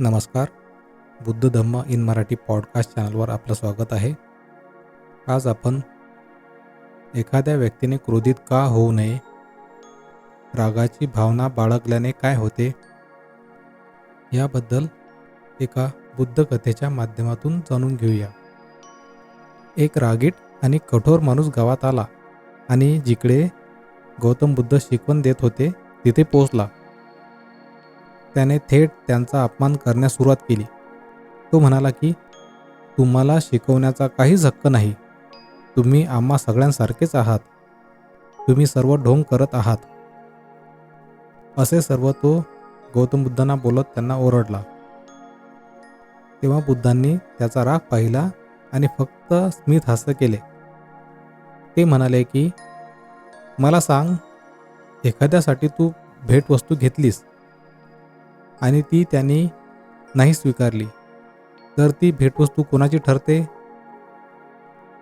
नमस्कार. Buddha Dhamma in Marathi podcast चॅनलवर आपलं स्वागत आहे. आज आपण एखाद्या व्यक्तीने क्रोधित का होऊ नये रागाची भावना बाळगल्याने काय होते याबद्दल एका बुद्ध कथेच्या माध्यमातून जाणून घेऊया. एक रागीट आणि कठोर माणूस गावात आला आणि जिकडे गौतम बुद्ध शिकवण देत होते तिथे पोचला त्याने थेट त्यांचा अपमान करण्यास सुरुवात केली. तो म्हणाला की तुम्हाला शिकवण्याचा काहीच हक्क नाही. तुम्ही आम्हा सगळ्यांसारखेच आहात. तुम्ही सर्व ढोंग करत आहात. असे सर्व तो गौतम बुद्धांना बोलत त्यांना ओरडला. तेव्हा बुद्धांनी त्याचा राग पाहिला आणि फक्त स्मित हास्य केले. ते म्हणाले की मला सांग एखाद्यासाठी तू भेटवस्तू घेतलीस. आणि ती त्यांनी नाही स्वीकारली. तर ती भेटवस्तू कोणाची ठरते?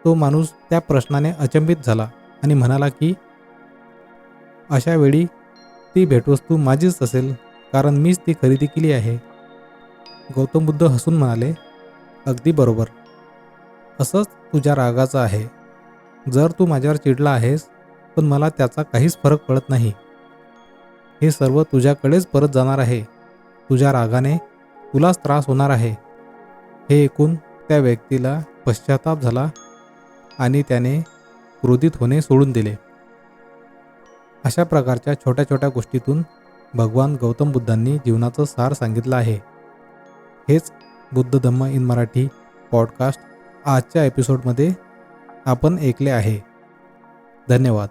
तो माणूस त्या प्रश्नाने अचंबित झाला आणि म्हणाला की अशा वेळी ती भेटवस्तू माझीच असेल कारण मीच ती खरेदी केली आहे. गौतम बुद्ध हसून म्हणाले अगदी बरोबर. असंच तुझ्या रागाचं आहे. जर तू माझ्यावर चिडला आहेस पण मला त्याचा काहीच फरक पडत नाही. हे सर्व तुझ्याकडेच परत जाणार आहे. तुझ्या रागाने तुलाच त्रास होणार आहे. हे ऐकून त्या व्यक्तीला पश्चाताप झाला आणि त्याने क्रोधित होणे सोडून दिले. अशा प्रकारच्या छोट्या छोट्या गोष्टीतून भगवान गौतम बुद्धांनी जीवनाचं सार सांगितलं आहे. हेच बुद्ध धम्म इन मराठी पॉडकास्ट आजच्या एपिसोडमध्ये आपण ऐकले आहे. धन्यवाद.